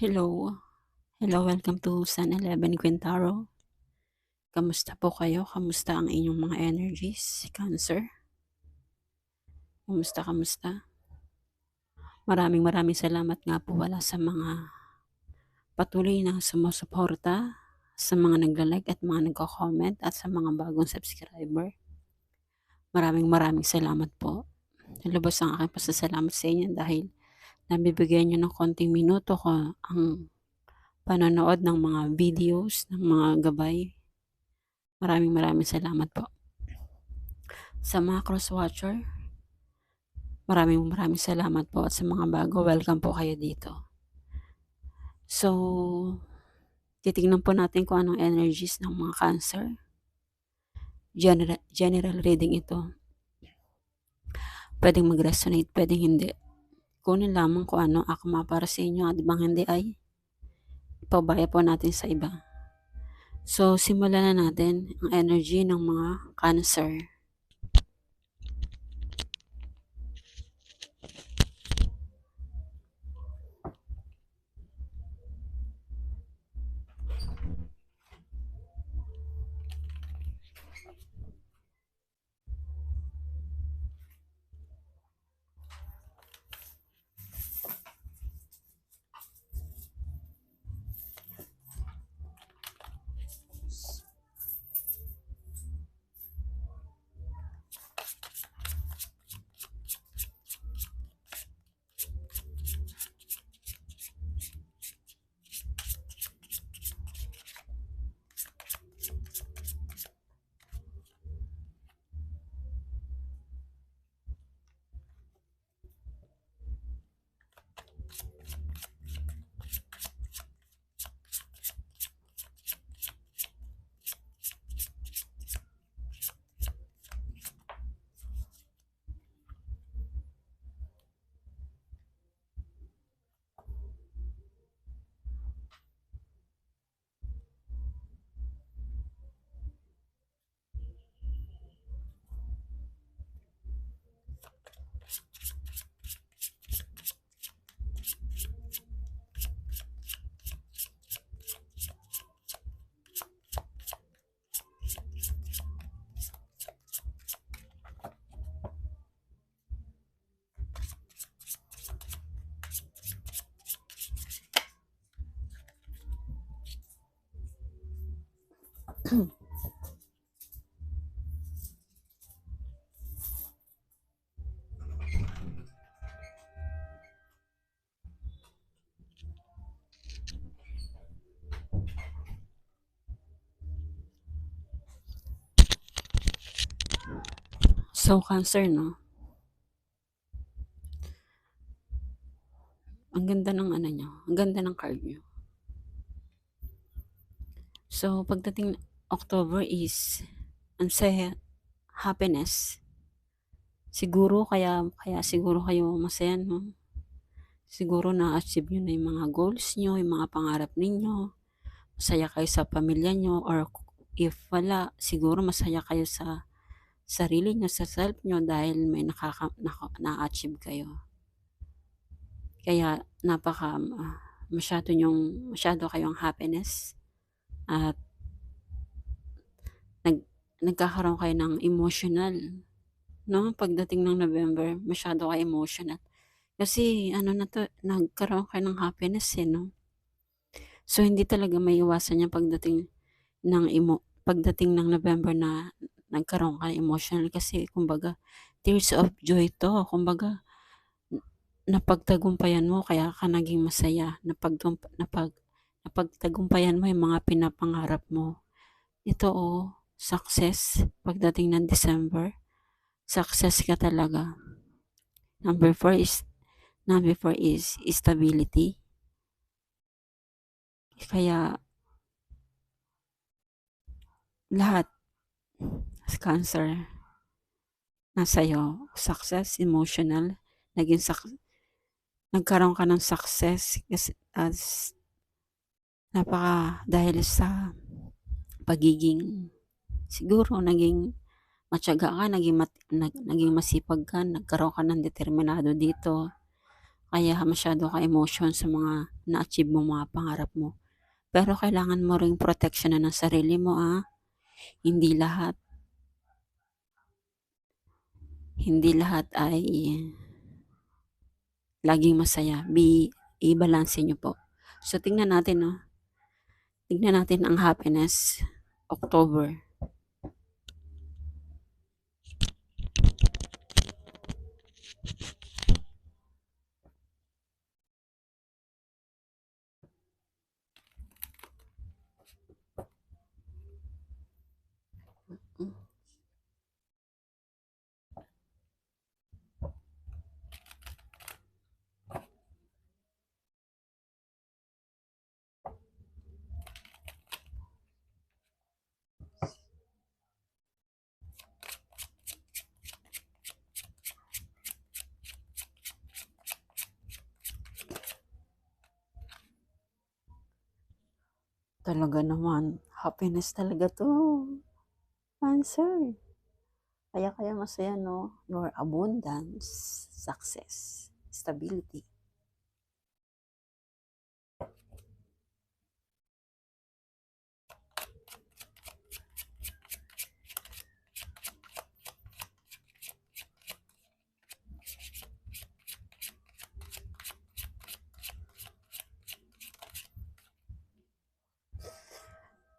Hello. Hello, welcome to Sun 11 Quintaro. Kamusta po kayo? Kamusta ang inyong mga energies? Cancer? Kamusta, kamusta? Maraming maraming salamat nga po wala sa mga patuloy na sumusuporta, sa mga nagla-like at mga nagko-comment at sa mga bagong subscriber. Maraming maraming salamat po. Lubos ang aking pasasalamat sa inyo dahil nabibigyan nyo ng konting minuto ko ang panonood ng mga videos, ng mga gabay. Maraming maraming salamat po. Sa mga cross-watcher, maraming maraming salamat po at sa mga bago, welcome po kayo dito. So, titingnan po natin kung anong energies ng mga cancer. General, general reading ito. Pwedeng mag-resonate, pwedeng hindi. Kunin lamang kung ano akma para sa inyo at bang hindi ay ipabaya po natin sa iba. So, simulan na natin ang energy ng mga cancer. So, cancer, no? Ang ganda ng ano nyo. Ang ganda ng card nyo. So, pagdating October is ang saya, happiness. Siguro kaya kaya siguro kayo masaya no. Siguro na-achieve niyo na yung mga goals niyo, yung mga pangarap ninyo. Masaya kayo sa pamilya niyo or if wala, siguro masaya kayo sa sarili niyo, sa self niyo dahil may nakaka, na-achieve kayo. Kaya napaka uh, masyado yung masyado kayong happiness at nag nagkakaroon kayo ng emotional no? Pagdating ng November masyado kayo emotional. Kasi ano na to nagkaroon kayo ng happiness eh no? So hindi talaga may iwasan niya pagdating ng emo pagdating ng November na nagkaroon ka emotional. Kasi kumbaga tears of joy to. Kumbaga napagtagumpayan mo kaya ka naging masaya napag napag napagtagumpayan mo yung mga pinapangarap mo. Ito oh, success pagdating ng December. Success ka talaga. Number four is number four is stability. Kaya lahat cancer nasa iyo success emotional naging sak nagkaroon ka ng success as napaka dahil sa pagiging siguro naging matyaga ka, naging, mat, nag, naging masipag ka, nagkaroon ka ng determinado dito. kaya masyado ka emotion sa mga na-achieve mo mga pangarap mo. Pero kailangan mo ring proteksyonan ang sarili mo ah. Hindi lahat hindi lahat ay laging masaya. Be, i-balance nyo po. So, tingnan natin, no? Tingnan natin ang happiness. October. Talaga naman, happiness talaga to. Cancer. Kaya kaya masaya no, your abundance, success, stability.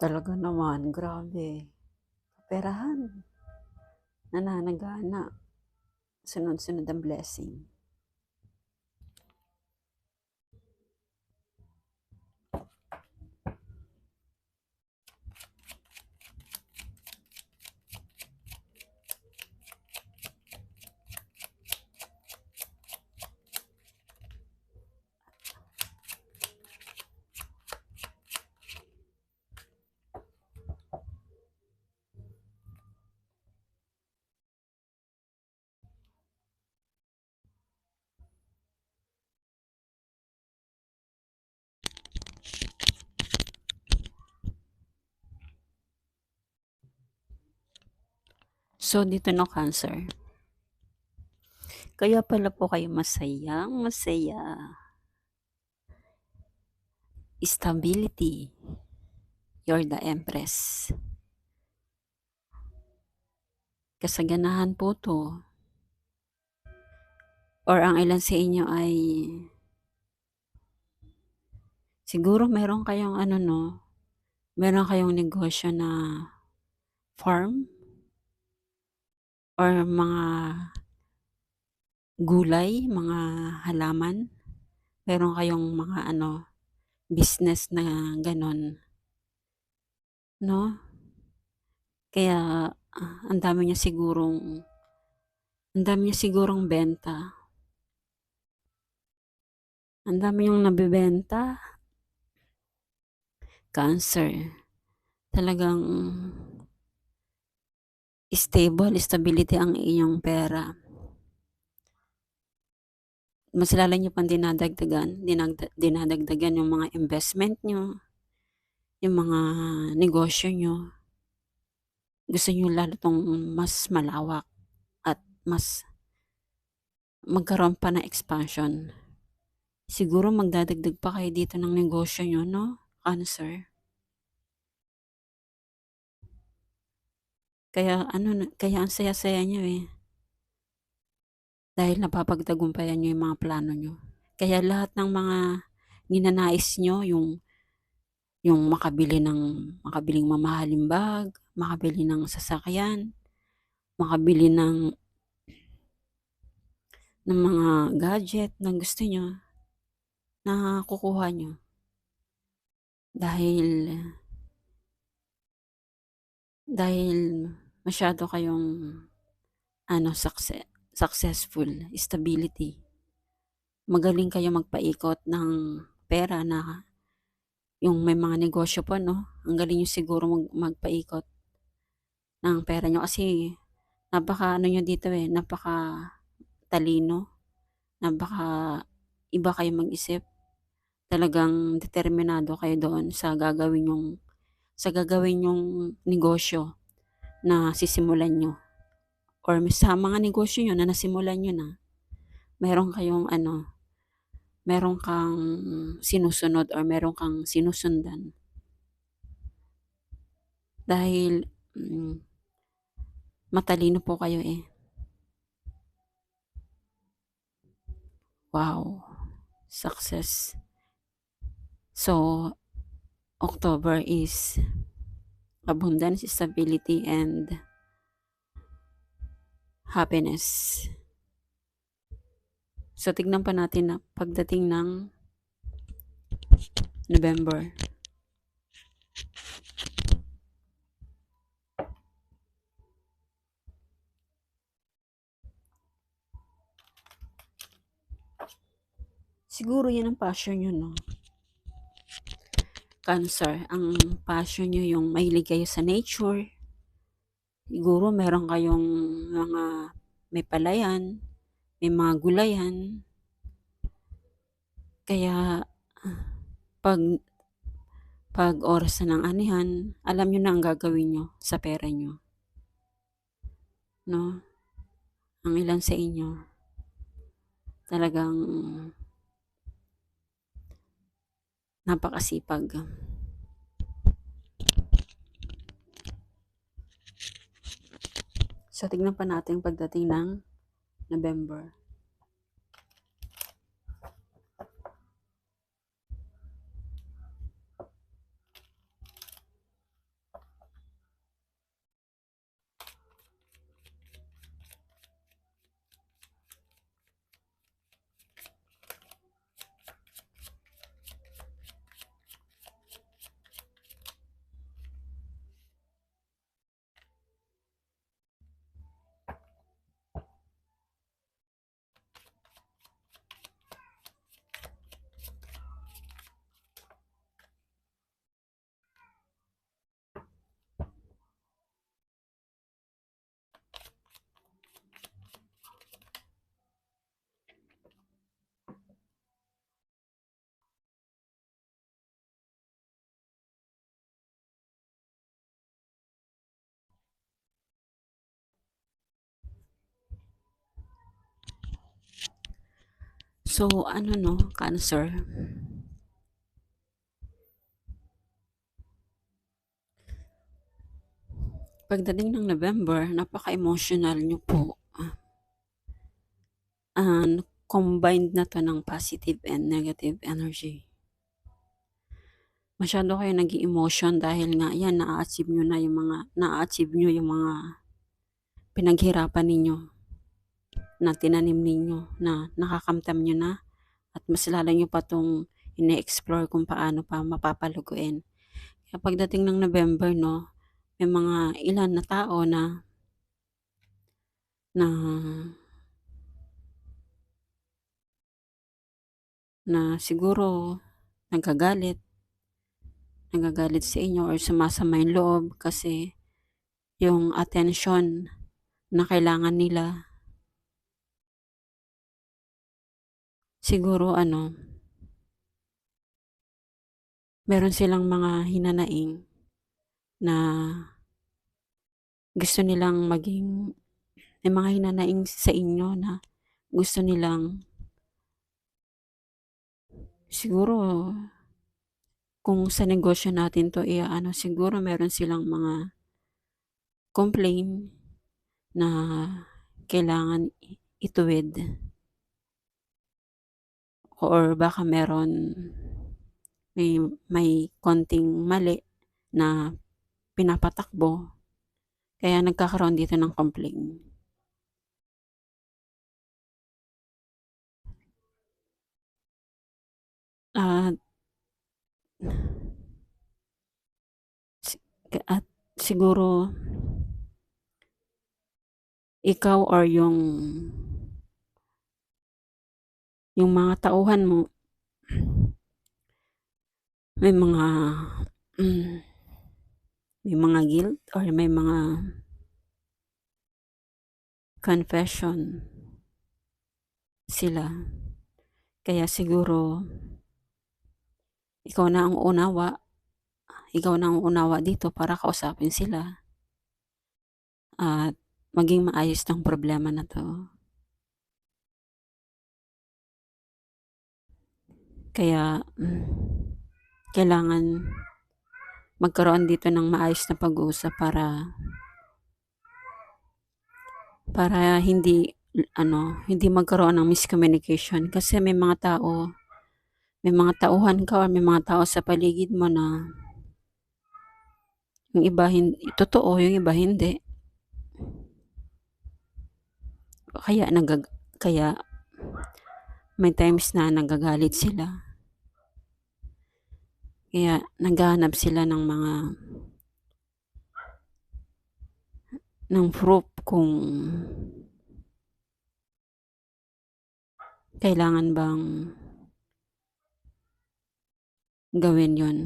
Talaga naman, grabe. Perahan. Nananagana. Sunod-sunod ang blessing. So, dito no cancer. Kaya pala po kayo masayang masaya. Stability. You're the empress. Kasaganahan po to. Or ang ilan sa inyo ay siguro meron kayong ano no, meron kayong negosyo na farm or mga gulay, mga halaman. Meron kayong mga ano, business na ganon. No? Kaya ah, ang dami niya sigurong ang dami niya sigurong benta. Ang dami yung nabibenta. Cancer. Talagang stable, stability ang inyong pera. Mas lalo nyo pang dinadagdagan, dinagda, dinadagdagan yung mga investment nyo, yung mga negosyo nyo. Gusto nyo lalo tong mas malawak at mas magkaroon pa ng expansion. Siguro magdadagdag pa kayo dito ng negosyo nyo, no? Cancer. Kaya ano, kaya ang saya-saya nyo eh. Dahil napapagtagumpayan nyo yung mga plano nyo. Kaya lahat ng mga ninanais nyo, yung yung makabili ng makabiling mamahaling bag, makabili ng sasakyan, makabili ng ng mga gadget na gusto nyo na kukuha nyo. Dahil dahil masyado kayong ano success, successful, stability. Magaling kayo magpaikot ng pera na yung may mga negosyo pa no. Ang galing nyo siguro mag, magpaikot ng pera nyo kasi napaka ano nyo dito eh, napaka talino, napaka iba kayo mag-isip. Talagang determinado kayo doon sa gagawin yung sa gagawin yung negosyo na sisimulan nyo. Or sa mga negosyo nyo na nasimulan nyo na, meron kayong ano, meron kang sinusunod or meron kang sinusundan. Dahil mm, matalino po kayo eh. Wow, success. So, October is abundance, stability, and happiness. So, tignan pa natin na pagdating ng November. Siguro yan ang passion nyo, no? Cancer, ang passion nyo yung mahilig kayo sa nature. Siguro meron kayong mga may palayan, may mga gulayan. Kaya pag pag oras na ng anihan, alam nyo na ang gagawin nyo sa pera nyo. No? Ang ilan sa inyo, talagang napakasipag. So, tignan pa natin pagdating ng November. So, ano no, cancer. Pagdating ng November, napaka-emotional nyo po. And combined na to ng positive and negative energy. Masyado kayo nag emotion dahil nga yan, na-achieve nyo na yung mga, na-achieve nyo yung mga pinaghirapan ninyo na tinanim ninyo na nakakamtam nyo na at mas lalo nyo pa itong ine-explore kung paano pa mapapaluguin. Kaya pagdating ng November, no, may mga ilan na tao na na na siguro nagagalit nagagalit sa inyo or sumasama yung loob kasi yung attention na kailangan nila siguro ano meron silang mga hinanaing na gusto nilang maging may mga hinanaing sa inyo na gusto nilang siguro kung sa negosyo natin to ano siguro meron silang mga complain na kailangan ituwid or baka meron may may konting mali na pinapatakbo. Kaya nagkakaroon dito ng complaint. At at siguro ikaw or yung yung mga tauhan mo may mga mm, may mga guilt or may mga confession sila. Kaya siguro ikaw na ang unawa, ikaw na ang unawa dito para kausapin sila at maging maayos ng problema na to. Kaya, hmm, kailangan magkaroon dito ng maayos na pag-uusap para para hindi ano, hindi magkaroon ng miscommunication kasi may mga tao may mga tauhan ka or may mga tao sa paligid mo na yung iba hin totoo, yung iba hindi. Kaya nagag kaya may times na nagagalit sila. Kaya naghahanap sila ng mga ng proof kung kailangan bang gawin yon.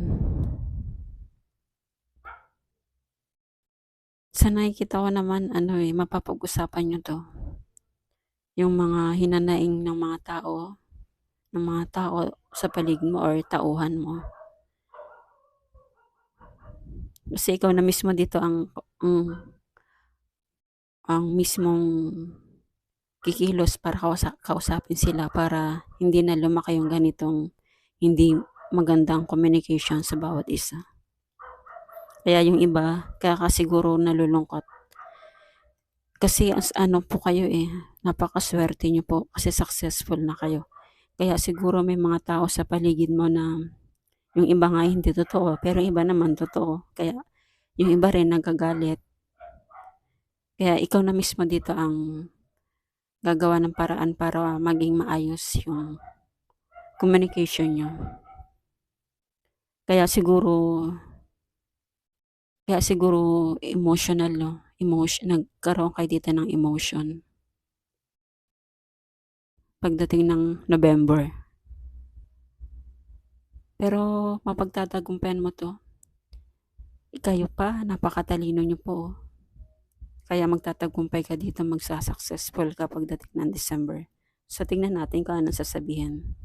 Sa nakikita ko naman, ano eh, mapapag-usapan nyo to. Yung mga hinanaing ng mga tao, ng mga tao sa paligid mo or tauhan mo. Kasi ikaw na mismo dito ang, ang, ang mismong kikilos para kausa, kausapin sila para hindi na lumaki yung ganitong hindi magandang communication sa bawat isa. Kaya yung iba, kaya ka siguro nalulungkot. Kasi as ano po kayo eh, napakaswerte nyo po kasi successful na kayo. Kaya siguro may mga tao sa paligid mo na yung iba nga hindi totoo, pero iba naman totoo. Kaya yung iba rin nagagalit. Kaya ikaw na mismo dito ang gagawa ng paraan para maging maayos yung communication nyo. Kaya siguro kaya siguro emotional no, emotion nagkaroon kayo dito ng emotion. Pagdating ng November. Pero mapagtatagumpayan mo to. Kayo pa, napakatalino nyo po. Kaya magtatagumpay ka dito, magsasuccessful ka pagdating ng December. So tingnan natin kung ano sasabihin.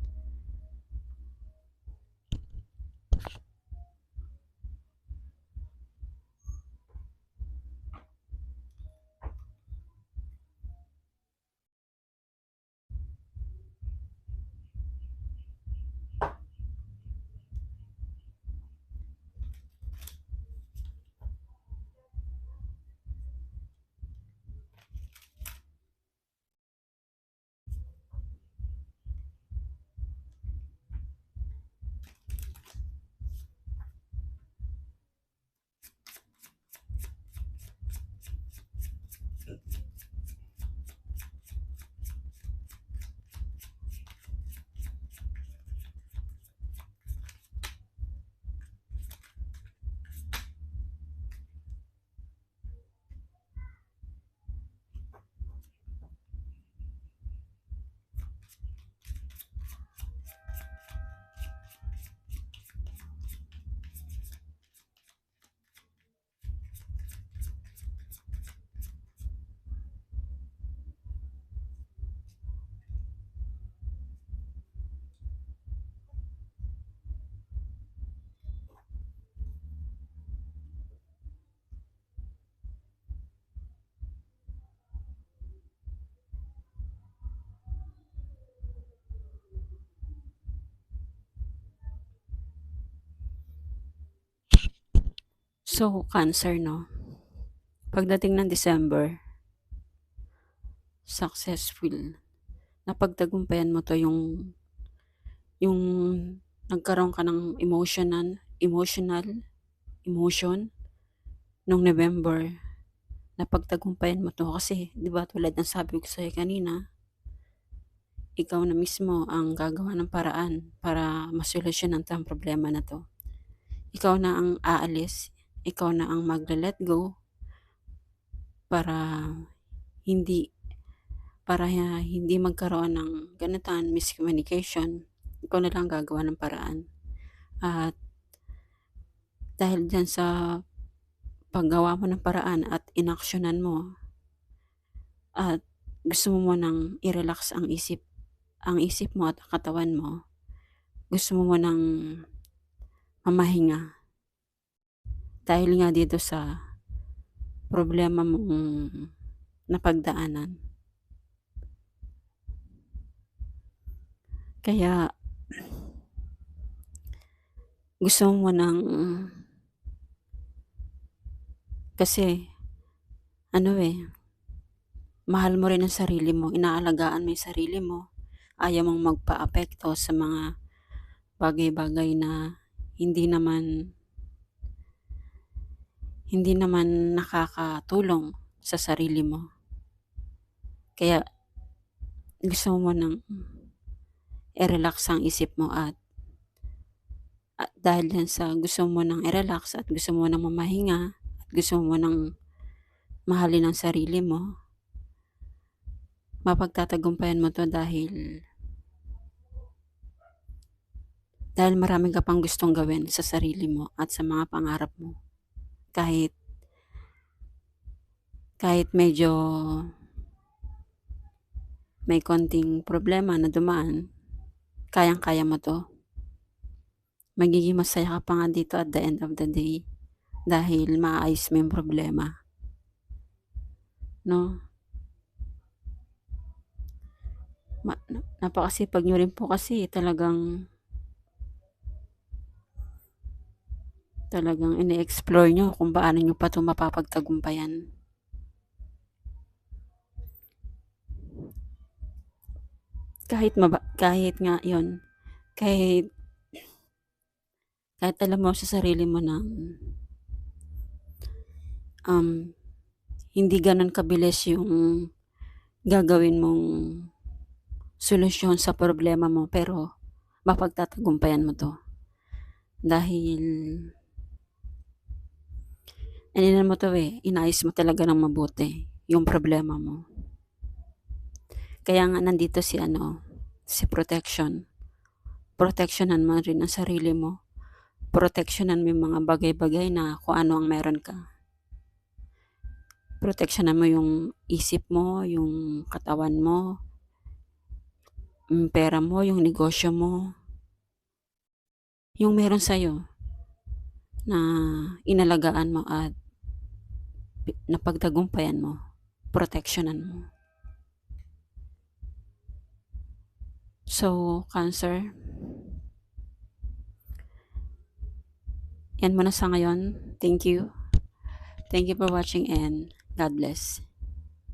So, cancer, no? Pagdating ng December, successful. Napagtagumpayan mo to yung yung nagkaroon ka ng emotional, emotional, emotion nung November. Napagtagumpayan mo to kasi, di ba, tulad ng sabi ko sa'yo kanina, ikaw na mismo ang gagawa ng paraan para masolusyonan ang problema na to. Ikaw na ang aalis, ikaw na ang magla-let go para hindi para hindi magkaroon ng ganatan miscommunication ikaw na lang gagawa ng paraan. At dahil dyan sa paggawa mo ng paraan at inaksyonan mo at gusto mo nang i-relax ang isip ang isip mo at katawan mo gusto mo nang mamahinga dahil nga dito sa problema mong napagdaanan. Kaya gusto mo ng kasi ano, eh, mahal mo rin ang sarili mo, inaalagaan mo yung sarili mo, ayaw mong magpaapekto sa mga bagay-bagay na hindi naman hindi naman nakakatulong sa sarili mo. Kaya gusto mo ng i-relax ang isip mo at at dahil diyan sa gusto mo ng i-relax at gusto mo ng mamahinga at gusto mo ng mahalin ang sarili mo, mapagtatagumpayan mo 'to dahil dahil marami ka pang gustong gawin sa sarili mo at sa mga pangarap mo. Kahit kahit medyo may konting problema na dumaan, kayang-kaya mo 'to. Magiging masaya ka pa nga dito at the end of the day dahil maaayos mo yung problema. 'No? Ma na napakasipag niyo rin po kasi talagang talagang ini-explore niyo kung paano niyo pa 'to mapapagtagumpayan. Kahit maba kahit nga 'yun, kahit kahit alam mo sa sarili mo na um, hindi gano'n kabilis yung gagawin mong solusyon sa problema mo pero mapagtatagumpayan mo 'to. Dahil iniano mo 'to, eh, inayos mo talaga ng mabuti yung problema mo. Kaya nga nandito si ano, si protection. Proteksyonan mo rin ang sarili mo. Proteksyonan mo yung mga bagay-bagay na kung ano ang meron ka. Proteksyonan mo yung isip mo, yung katawan mo, yung pera mo, yung negosyo mo. Yung meron sa'yo na inalagaan mo at napagtagumpayan mo, proteksyonan mo. So, Cancer yan muna sa ngayon. Thank you. Thank you for watching and God bless.